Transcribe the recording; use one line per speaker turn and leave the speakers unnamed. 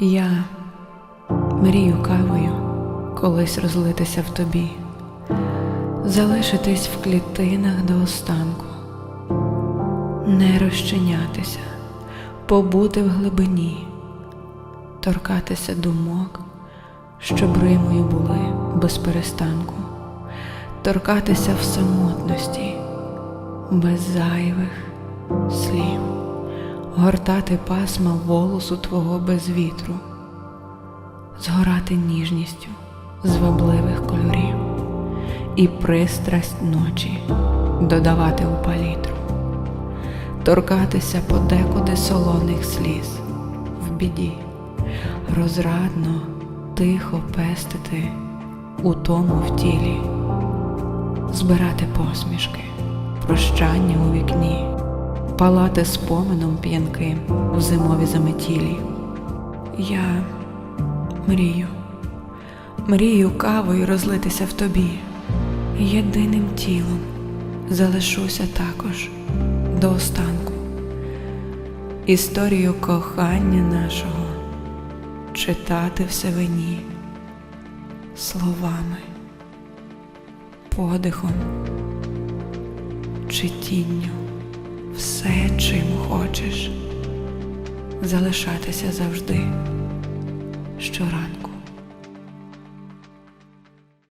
Я мрію кавою колись розлитися в тобі, залишитись в клітинах до останку, не розчинятися, побути в глибині, торкатися думок, що римою були без перестанку, торкатися в самотності, без зайвих слів, гортати пасма волосу твого без вітру, згорати ніжністю звабливих кольорів і пристрасть ночі додавати у палітру, торкатися подекуди солоних сліз в біді, розрадно, тихо пестити у тому в тілі, збирати посмішки, прощання у вікні, палати спомином п'янким у зимові заметілі. Я мрію, мрію кавою розлитися в тобі, єдиним тілом залишуся також до останку. Історію кохання нашого читати в сивині словами, подихом чи тінню, все, чим хочеш, залишатися завжди щоранку.